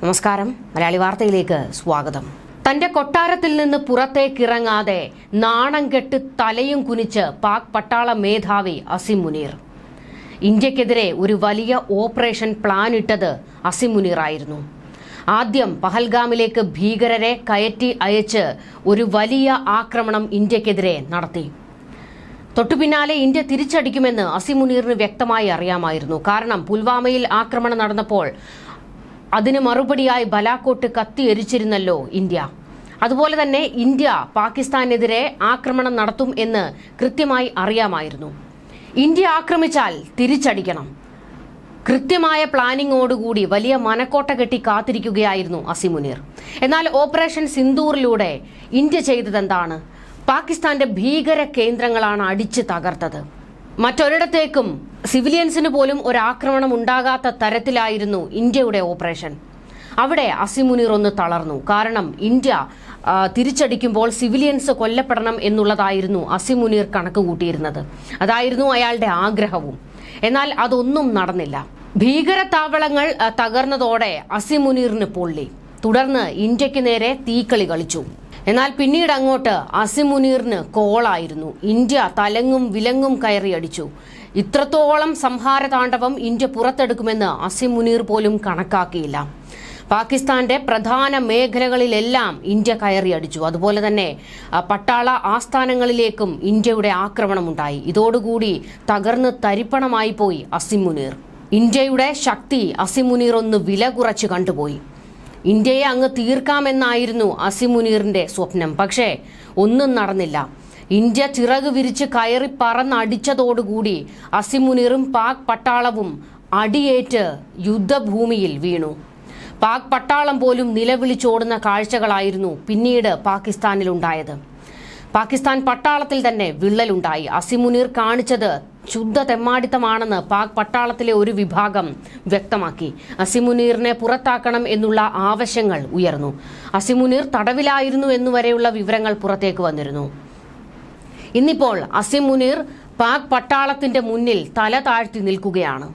നമസ്കാരം. മലയാളി വാർത്തയിലേക്ക് സ്വാഗതം. തന്റെ കൊട്ടാരത്തിൽ നിന്ന് പുറത്തേക്കിറങ്ങാതെ നാണം കെട്ട് തലയും കുനിച്ച് പാക് പട്ടാള മേധാവി അസിം മുനീർ. ഇന്ത്യക്കെതിരെ ഒരു വലിയ ഓപ്പറേഷൻ പ്ലാൻ ഇട്ടത് അസിം മുനീർ ആയിരുന്നു. ആദ്യം പഹൽഗാമിലേക്ക് ഭീകരരെ കയറ്റി അയച്ച് ഒരു വലിയ ആക്രമണം ഇന്ത്യക്കെതിരെ നടത്തി. തൊട്ടുപിന്നാലെ ഇന്ത്യ തിരിച്ചടിക്കുമെന്ന് അസിമുനീറിന് വ്യക്തമായി അറിയാമായിരുന്നു. കാരണം പുൽവാമയിൽ ആക്രമണം നടന്നപ്പോൾ അതിന് മറുപടിയായി ബലാക്കോട്ട് കത്തി എരിച്ചിരുന്നല്ലോ ഇന്ത്യ. അതുപോലെ തന്നെ ഇന്ത്യ പാകിസ്ഥാനെതിരെ ആക്രമണം നടത്തും എന്ന് കൃത്യമായി അറിയാമായിരുന്നു. ഇന്ത്യ ആക്രമിച്ചാൽ തിരിച്ചടിക്കണം. കൃത്യമായ പ്ലാനിങ്ങോടുകൂടി വലിയ മനക്കോട്ട കെട്ടി കാത്തിരിക്കുകയായിരുന്നു അസിമുനീർ. എന്നാൽ ഓപ്പറേഷൻ സിന്ദൂറിലൂടെ ഇന്ത്യ ചെയ്തതെന്താണ്? പാകിസ്ഥാന്റെ ഭീകര കേന്ദ്രങ്ങളാണ് അടിച്ചു തകർത്തത്. മറ്റൊരിടത്തേക്കും സിവിലിയൻസിന് പോലും ഒരാക്രമണം ഉണ്ടാകാത്ത തരത്തിലായിരുന്നു ഇന്ത്യയുടെ ഓപ്പറേഷൻ. അവിടെ അസിമുനീർ ഒന്ന് തളർന്നു. കാരണം ഇന്ത്യ തിരിച്ചടിക്കുമ്പോൾ സിവിലിയൻസ് കൊല്ലപ്പെടണം എന്നുള്ളതായിരുന്നു അസിമുനീർ കണക്ക് കൂട്ടിയിരുന്നത്. അതായിരുന്നു അയാളുടെ ആഗ്രഹവും. എന്നാൽ അതൊന്നും നടന്നില്ല. ഭീകര താവളങ്ങൾ തകർന്നതോടെ അസിമുനീറിന് പൊള്ളി. തുടർന്ന് ഇന്ത്യയ്ക്ക് നേരെ തീക്കളി കളിച്ചു. എന്നാൽ പിന്നീട് അങ്ങോട്ട് അസിമുനീറിന് കോളായിരുന്നു. ഇന്ത്യ തലങ്ങും വിലങ്ങും കയറി അടിച്ചു. ഇത്രത്തോളം സംഹാര താണ്ഡവം ഇന്ത്യ പുറത്തെടുക്കുമെന്ന് അസിമുനീർ പോലും കണക്കാക്കിയില്ല. പാകിസ്ഥാന്റെ പ്രധാന മേഖലകളിലെല്ലാം ഇന്ത്യ കയറി അടിച്ചു. അതുപോലെ തന്നെ പട്ടാള ആസ്ഥാനങ്ങളിലേക്കും ഇന്ത്യയുടെ ആക്രമണമുണ്ടായി. ഇതോടുകൂടി തകർന്ന് തരിപ്പണമായി പോയി അസിമുനീർ ഇന്ത്യയുടെ ശക്തി അസിമുനീർ ഒന്ന് വില കുറച്ച് കണ്ടുപോയി. ഇന്ത്യയെ അങ്ങ് തീർക്കാമെന്നായിരുന്നു അസിമുനീറിന്റെ സ്വപ്നം. പക്ഷേ ഒന്നും നടന്നില്ല. ഇന്ത്യ ചിറക് വിരിച്ച് കയറി പറന്നടിച്ചതോടുകൂടി അസിമുനീറും പാക് പട്ടാളവും അടിയേറ്റ് യുദ്ധഭൂമിയിൽ വീണു. പാക് പട്ടാളം പോലും നിലവിളിച്ചോടുന്ന കാഴ്ചകളായിരുന്നു പിന്നീട് പാകിസ്ഥാനിലുണ്ടായത്. പാകിസ്ഥാൻ പട്ടാളത്തിൽ തന്നെ വിള്ളലുണ്ടായി. അസിമുനീർ കാണിച്ചത് ശുദ്ധ തെമ്മാടിത്തമാണെന്ന് പാക് പട്ടാളത്തിലെ ഒരു വിഭാഗം വ്യക്തമാക്കി. അസിമുനീറിനെ പുറത്താക്കണം എന്നുള്ള ആവശ്യങ്ങൾ ഉയർന്നു. അസിമുനീർ തടവിലായിരുന്നു എന്നുവരെയുള്ള വിവരങ്ങൾ പുറത്തേക്ക് വന്നിരുന്നു. ഇന്നിപ്പോൾ അസിമുനീർ പാക് പട്ടാളത്തിന്റെ മുന്നിൽ തല താഴ്ത്തി നിൽക്കുകയാണ്.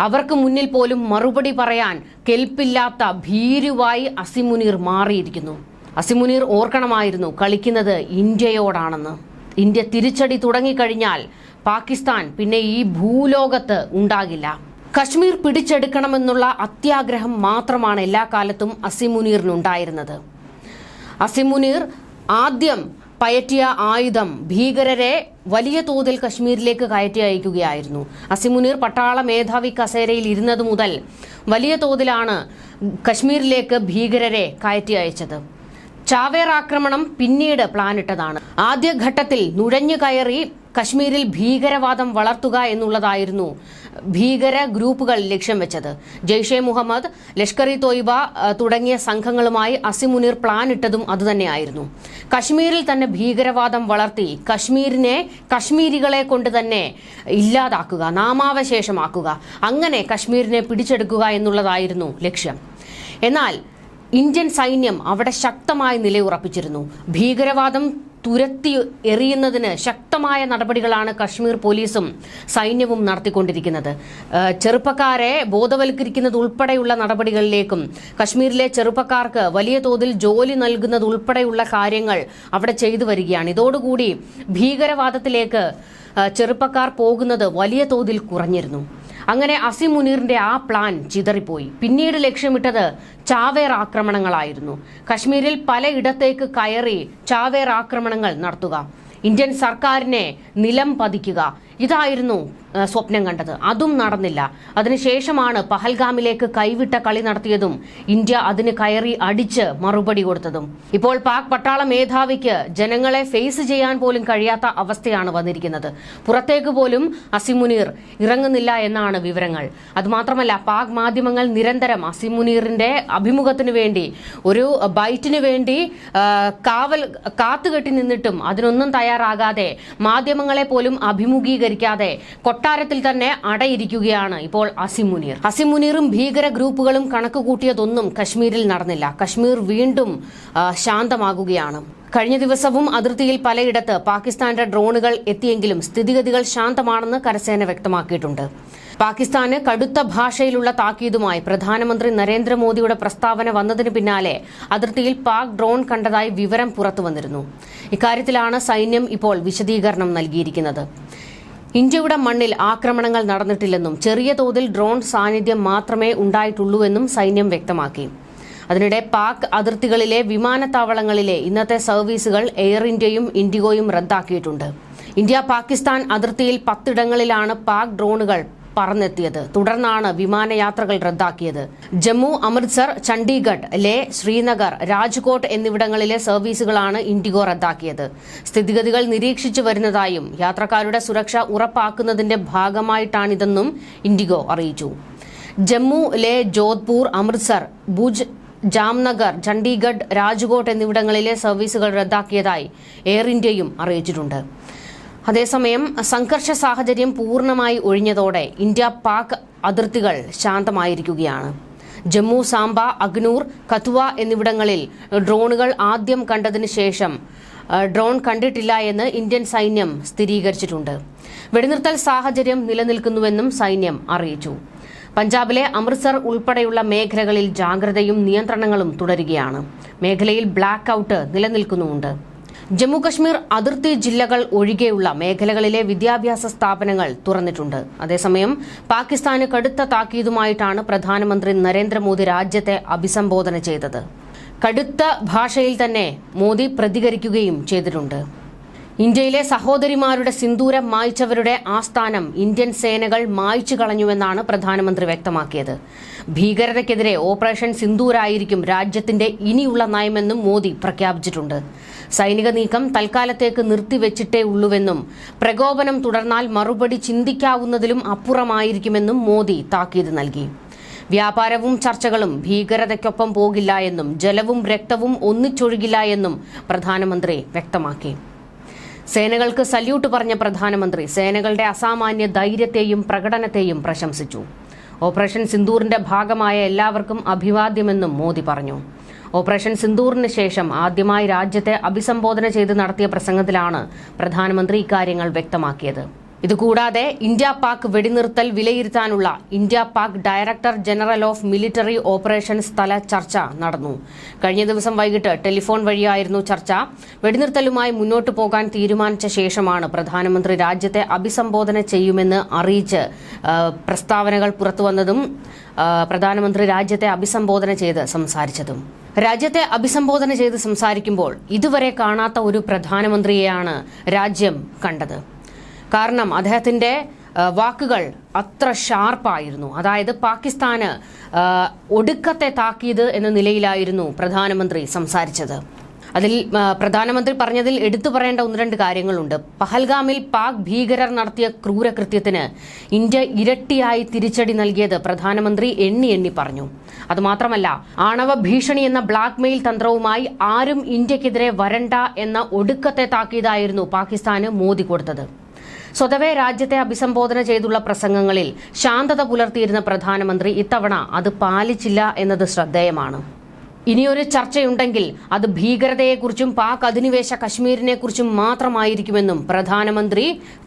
അവർക്ക് മുന്നിൽ പോലും മറുപടി പറയാൻ കെൽപ്പില്ലാത്ത ഭീരുവായി അസിമുനീർ മാറിയിരിക്കുന്നു. അസിമുനീർ ഓർക്കണമായിരുന്നു കളിക്കുന്നത് ഇന്ത്യയോടാണെന്ന്. ഇന്ത്യ തിരിച്ചടി തുടങ്ങിക്കഴിഞ്ഞാൽ പാകിസ്ഥാൻ പിന്നെ ഈ ഭൂലോകത്ത് ഉണ്ടാകില്ല. കശ്മീർ പിടിച്ചെടുക്കണമെന്നുള്ള അത്യാഗ്രഹം മാത്രമാണ് എല്ലാ കാലത്തും അസിമുനീറിനുണ്ടായിരുന്നത് അസിമുനീർ ആദ്യം പയറ്റിയ ആയുധം ഭീകരരെ വലിയ തോതിൽ കശ്മീരിലേക്ക് കയറ്റി അയക്കുകയായിരുന്നു. അസിമുനീർ പട്ടാള മേധാവി കസേരയിൽ ഇരുന്നത് മുതൽ വലിയ തോതിലാണ് കശ്മീരിലേക്ക് ഭീകരരെ കയറ്റി അയച്ചത്. ചാവേർ ആക്രമണം പിന്നീട് പ്ലാനിട്ടതാണ് ആദ്യഘട്ടത്തിൽ നുഴഞ്ഞു കയറി കശ്മീരിൽ ഭീകരവാദം വളർത്തുക എന്നുള്ളതായിരുന്നു ഭീകര ഗ്രൂപ്പുകൾ ലക്ഷ്യം വെച്ചത്. ജെയ്ഷെ മുഹമ്മദ് ലഷ്കർ ഇ തോയിബ തുടങ്ങിയ സംഘങ്ങളുമായി അസിമുനീർ പ്ലാൻ ഇട്ടതും അതുതന്നെയായിരുന്നു. കശ്മീരിൽ തന്നെ ഭീകരവാദം വളർത്തി കശ്മീരിനെ കശ്മീരികളെ കൊണ്ട് തന്നെ ഇല്ലാതാക്കുക നാമാവശേഷമാക്കുക. അങ്ങനെ കശ്മീരിനെ പിടിച്ചെടുക്കുക എന്നുള്ളതായിരുന്നു ലക്ഷ്യം. എന്നാൽ ഇന്ത്യൻ സൈന്യം അവിടെ ശക്തമായ നിലയുറപ്പിച്ചിരുന്നു ഭീകരവാദം തുരത്തി എറിയുന്നതിന് ശക്തമായ നടപടികളാണ് കശ്മീർ പോലീസും സൈന്യവും നടത്തിക്കൊണ്ടിരിക്കുന്നത്. ചെറുപ്പക്കാരെ ബോധവൽക്കരിക്കുന്നത് ഉൾപ്പെടെയുള്ള നടപടികളിലേക്കും കശ്മീരിലെ ചെറുപ്പക്കാർക്ക് വലിയ തോതിൽ ജോലി നൽകുന്നത് ഉൾപ്പെടെയുള്ള കാര്യങ്ങൾ അവിടെ ചെയ്തു വരികയാണ്. ഇതോടുകൂടി ഭീകരവാദത്തിലേക്ക് ചെറുപ്പക്കാർ പോകുന്നത് വലിയ തോതിൽ കുറഞ്ഞിരുന്നു. അങ്ങനെ അസി മുനീറിന്റെ ആ പ്ലാൻ ചിതറിപ്പോയി. പിന്നീട് ലക്ഷ്യമിട്ടത് ചാവേർ ആക്രമണങ്ങളായിരുന്നു. കശ്മീരിൽ പലയിടത്തേക്ക് കയറി ചാവേർ ആക്രമണങ്ങൾ നടത്തുക. ഇന്ത്യൻ സർക്കാരിനെ നിലം പതിക്കുക. ഇതായിരുന്നു സ്വപ്നം കണ്ടത്. അതും നടന്നില്ല. അതിനുശേഷമാണ് പഹൽഗാമിലേക്ക് കൈവിട്ട കളി നടത്തിയതും ഇന്ത്യ അതിന് കയറി അടിച്ച് മറുപടി കൊടുത്തതും. ഇപ്പോൾ പാക് പട്ടാള മേധാവിക്ക് ജനങ്ങളെ ഫേസ് ചെയ്യാൻ പോലും കഴിയാത്ത അവസ്ഥയാണ് വന്നിരിക്കുന്നത്. പുറത്തേക്ക് പോലും അസിമുനീർ ഇറങ്ങുന്നില്ല എന്നാണ് വിവരങ്ങൾ. അതുമാത്രമല്ല പാക് മാധ്യമങ്ങൾ നിരന്തരം അസിമുനീറിന്റെ അഭിമുഖത്തിന് വേണ്ടി ഒരു ബൈറ്റിന് വേണ്ടി കാവൽ കാത്തുകെട്ടി നിന്നിട്ടും അതിനൊന്നും തയ്യാറാകാതെ മാധ്യമങ്ങളെ പോലും അഭിമുഖീകരിക്കാതെ കൊട്ടാരത്തിൽ തന്നെ അടയിരിക്കുകയാണ് ഇപ്പോൾ അസിമുനീർ അസിമുനീറും ഭീകര ഗ്രൂപ്പുകളും കണക്ക് കൂട്ടിയതൊന്നും കശ്മീരിൽ നടന്നില്ല. കശ്മീർ വീണ്ടും ശാന്തമാകുകയാണ്. കഴിഞ്ഞ ദിവസവും അതിർത്തിയിൽ പലയിടത്ത് പാകിസ്ഥാന്റെ ഡ്രോണുകൾ എത്തിയെങ്കിലും സ്ഥിതിഗതികൾ ശാന്തമാണെന്ന് കരസേന വ്യക്തമാക്കിയിട്ടുണ്ട്. പാകിസ്ഥാന് കടുത്ത ഭാഷയിലുള്ള താക്കീതുമായി പ്രധാനമന്ത്രി നരേന്ദ്രമോദിയുടെ പ്രസ്താവന വന്നതിന് പിന്നാലെ അതിർത്തിയിൽ പാക് ഡ്രോൺ കണ്ടതായി വിവരം പുറത്തുവന്നിരുന്നു. ഇക്കാര്യത്തിലാണ് സൈന്യം ഇപ്പോൾ വിശദീകരണം നൽകിയിരിക്കുന്നത്. ഇന്ത്യയുടെ മണ്ണിൽ ആക്രമണങ്ങൾ നടന്നിട്ടില്ലെന്നും ചെറിയ തോതിൽ ഡ്രോൺ സാന്നിധ്യം മാത്രമേ ഉണ്ടായിട്ടുള്ളൂവെന്നും സൈന്യം വ്യക്തമാക്കി. അതിനിടെ പാക് അതിർത്തികളിലെ വിമാനത്താവളങ്ങളിലെ ഇന്നത്തെ സർവീസുകൾ എയർ ഇന്ത്യയും ഇൻഡിഗോയും റദ്ദാക്കിയിട്ടുണ്ട്. ഇന്ത്യ പാകിസ്ഥാൻ അതിർത്തിയിൽ പത്തിടങ്ങളിലാണ് പാക് ഡ്രോണുകൾ പറന്നെത്തിയത്. തുടർന്നാണ് വിമാനയാത്രകൾ റദ്ദാക്കിയത്. ജമ്മു അമൃത്സർ ചണ്ഡീഗഡ് ലേ ശ്രീനഗർ രാജ്കോട്ട് എന്നിവിടങ്ങളിലെ സർവീസുകളാണ് ഇൻഡിഗോ റദ്ദാക്കിയത്. സ്ഥിതിഗതികൾ നിരീക്ഷിച്ചു വരുന്നതായും യാത്രക്കാരുടെ സുരക്ഷ ഉറപ്പാക്കുന്നതിന്റെ ഭാഗമായിട്ടാണിതെന്നും ഇൻഡിഗോ അറിയിച്ചു. ജമ്മു ലേ ജോധ്പൂർ അമൃത്സർ ഭുജ് ജാംനഗർ ചണ്ഡീഗഡ് രാജ്കോട്ട് എന്നിവിടങ്ങളിലെ സർവീസുകൾ റദ്ദാക്കിയതായി എയർ ഇന്ത്യയും അറിയിച്ചിട്ടുണ്ട്. അതേസമയം സംഘർഷ സാഹചര്യം പൂർണമായി ഒഴിഞ്ഞതോടെ ഇന്ത്യ പാക് അതിർത്തികൾ ശാന്തമായിരിക്കുകയാണ്. ജമ്മു സാംബ അഗ്നൂർ കത്വ എന്നിവിടങ്ങളിൽ ഡ്രോണുകൾ ആദ്യം കണ്ടതിന് ശേഷം ഡ്രോൺ കണ്ടിട്ടില്ല എന്ന് ഇന്ത്യൻ സൈന്യം സ്ഥിരീകരിച്ചിട്ടുണ്ട്. വെടിനിർത്തൽ സാഹചര്യം നിലനിൽക്കുന്നുവെന്നും സൈന്യം അറിയിച്ചു. പഞ്ചാബിലെ അമൃത്സർ ഉൾപ്പെടെയുള്ള മേഖലകളിൽ ജാഗ്രതയും നിയന്ത്രണങ്ങളും തുടരുകയാണ്. മേഖലയിൽ ബ്ലാക്ക് ഔട്ട് നിലനിൽക്കുന്നുമുണ്ട്. ജമ്മുകശ്മീർ അതിർത്തി ജില്ലകൾ ഒഴികെയുള്ള മേഖലകളിലെ വിദ്യാഭ്യാസ സ്ഥാപനങ്ങൾ തുറന്നിട്ടുണ്ട്. അതേസമയം പാകിസ്ഥാന് കടുത്ത താക്കീതുമായിട്ടാണ് പ്രധാനമന്ത്രി നരേന്ദ്രമോദി രാജ്യത്തെ അഭിസംബോധന ചെയ്തത്. കടുത്ത ഭാഷയിൽ തന്നെ മോദി പ്രതികരിക്കുകയും ചെയ്തിട്ടുണ്ട്. ഇന്ത്യയിലെ സഹോദരിമാരുടെ സിന്ദൂരം മായ്ച്ചവരുടെ ആസ്ഥാനം ഇന്ത്യൻ സേനകൾ മായ്ച്ചു കളഞ്ഞുവെന്നാണ് പ്രധാനമന്ത്രി വ്യക്തമാക്കിയത്. ഭീകരതയ്ക്കെതിരെ ഓപ്പറേഷൻ സിന്ദൂരായിരിക്കും രാജ്യത്തിന്റെ ഇനിയുള്ള നയമെന്നും മോദി പ്രഖ്യാപിച്ചിട്ടുണ്ട്. സൈനിക നീക്കം തൽക്കാലത്തേക്ക് നിർത്തിവെച്ചിട്ടേ ഉള്ളൂവെന്നും പ്രകോപനം തുടർന്നാൽ മറുപടി ചിന്തിക്കാവുന്നതിലും അപ്പുറമായിരിക്കുമെന്നും മോദി താക്കീത് നൽകി. വ്യാപാരവും ചർച്ചകളും ഭീകരതയ്ക്കൊപ്പം പോകില്ല എന്നും ജലവും രക്തവും ഒന്നിച്ചൊഴുകില്ല എന്നും പ്രധാനമന്ത്രി വ്യക്തമാക്കി. സേനകൾക്ക് സല്യൂട്ട് പറഞ്ഞ പ്രധാനമന്ത്രി സേനകളുടെ അസാമാന്യ ധൈര്യത്തെയും പ്രകടനത്തെയും പ്രശംസിച്ചു. ഓപ്പറേഷൻ സിന്ദൂറിന്റെ ഭാഗമായ എല്ലാവർക്കും അഭിവാദ്യമെന്നും മോദി പറഞ്ഞു. ഓപ്പറേഷൻ സിന്ദൂറിന് ശേഷം ആദ്യമായി രാജ്യത്തെ അഭിസംബോധന ചെയ്ത് നടത്തിയ പ്രസംഗത്തിലാണ് പ്രധാനമന്ത്രി ഇക്കാര്യങ്ങൾ വ്യക്തമാക്കിയത്. ഇതുകൂടാതെ ഇന്ത്യ പാക് വെടിനിർത്തൽ വിലയിരുത്താനുള്ള India Pak director general of military operations തല ചർച്ച നടന്നു. കഴിഞ്ഞ ദിവസം വൈകിട്ട് ടെലിഫോൺ വഴിയായിരുന്നു ചർച്ച. വെടിനിർത്തലുമായി മുന്നോട്ടു പോകാൻ തീരുമാനിച്ച ശേഷമാണ് പ്രധാനമന്ത്രി രാജ്യത്തെ അഭിസംബോധന ചെയ്യുമെന്ന് അറിയിച്ച് പ്രസ്താവനകൾ പുറത്തുവന്നതും പ്രധാനമന്ത്രി രാജ്യത്തെ അഭിസംബോധന ചെയ്ത് സംസാരിച്ചതും. രാജ്യത്തെ അഭിസംബോധന ചെയ്ത് സംസാരിക്കുമ്പോൾ ഇതുവരെ കാണാത്ത ഒരു പ്രധാനമന്ത്രിയെയാണ് രാജ്യം കണ്ടത്. കാരണം അദ്ദേഹത്തിന്റെ വാക്കുകൾ അത്ര ഷാർപ്പായിരുന്നു. അതായത് പാകിസ്ഥാന് ഒടുക്കത്തെ താക്കീത് എന്ന നിലയിലായിരുന്നു പ്രധാനമന്ത്രി സംസാരിച്ചത്. അതിൽ പ്രധാനമന്ത്രി പറഞ്ഞതിൽ എടുത്തു പറയേണ്ട ഒന്ന് രണ്ട് കാര്യങ്ങളുണ്ട്. പഹൽഗാമിൽ പാക് ഭീകരർ നടത്തിയ ക്രൂരകൃത്യത്തിന് ഇന്ത്യ ഇരട്ടിയായി തിരിച്ചടി നൽകിയത് പ്രധാനമന്ത്രി എണ്ണി എണ്ണി പറഞ്ഞു. അതുമാത്രമല്ല ആണവ ഭീഷണി എന്ന ബ്ലാക്ക് മെയിൽ തന്ത്രവുമായി ആരും ഇന്ത്യക്കെതിരെ വരണ്ട എന്ന ഒടുക്കത്തെ താക്കീതായിരുന്നു പാകിസ്ഥാന് മോദി കൊടുത്തത്. സ്വതവേ രാജ്യത്തെ അഭിസംബോധന ചെയ്തുള്ള പ്രസംഗങ്ങളിൽ ശാന്തത പുലർത്തിയിരുന്ന പ്രധാനമന്ത്രി ഇത്തവണ അത് പാലിച്ചില്ല എന്നത് ശ്രദ്ധേയമാണ്. ഇനിയൊരു ചർച്ചയുണ്ടെങ്കിൽ അത് ഭീകരതയെക്കുറിച്ചും പാക് അധിനിവേശ കശ്മീരിനെക്കുറിച്ചും മാത്രമായിരിക്കുമെന്നും പ്രധാനമന്ത്രി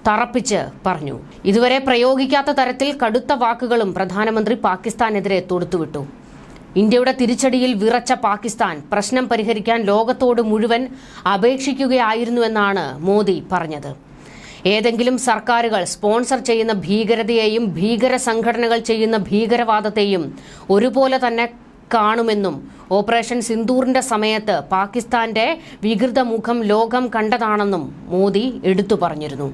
തറപ്പിച്ച് പറഞ്ഞു. ഇതുവരെ പ്രയോഗിക്കാത്ത തരത്തിൽ കടുത്ത വാക്കുകളും പ്രധാനമന്ത്രി പാകിസ്ഥാനെതിരെ തൊടുത്തുവിട്ടു. ഇന്ത്യയുടെ തിരിച്ചടിയിൽ വിറച്ച പാകിസ്ഥാൻ പ്രശ്നം പരിഹരിക്കാൻ ലോകത്തോട് മുഴുവൻ അപേക്ഷിക്കുകയായിരുന്നുവെന്നാണ് മോദി പറഞ്ഞത്. ഏതെങ്കിലും സർക്കാരുകൾ സ്പോൺസർ ചെയ്യുന്ന ഭീകരതയെയും ഭീകര സംഘടനകൾ ചെയ്യുന്ന ഭീകരവാദത്തെയും ഒരുപോലെ തന്നെ കാണുമെന്നും ഓപ്പറേഷൻ സിന്ദൂറിന്റെ സമയത്ത് പാകിസ്ഥാന്റെ വികൃത മുഖം ലോകം കണ്ടതാണെന്നും മോദി എടുത്തു പറഞ്ഞിരുന്നു.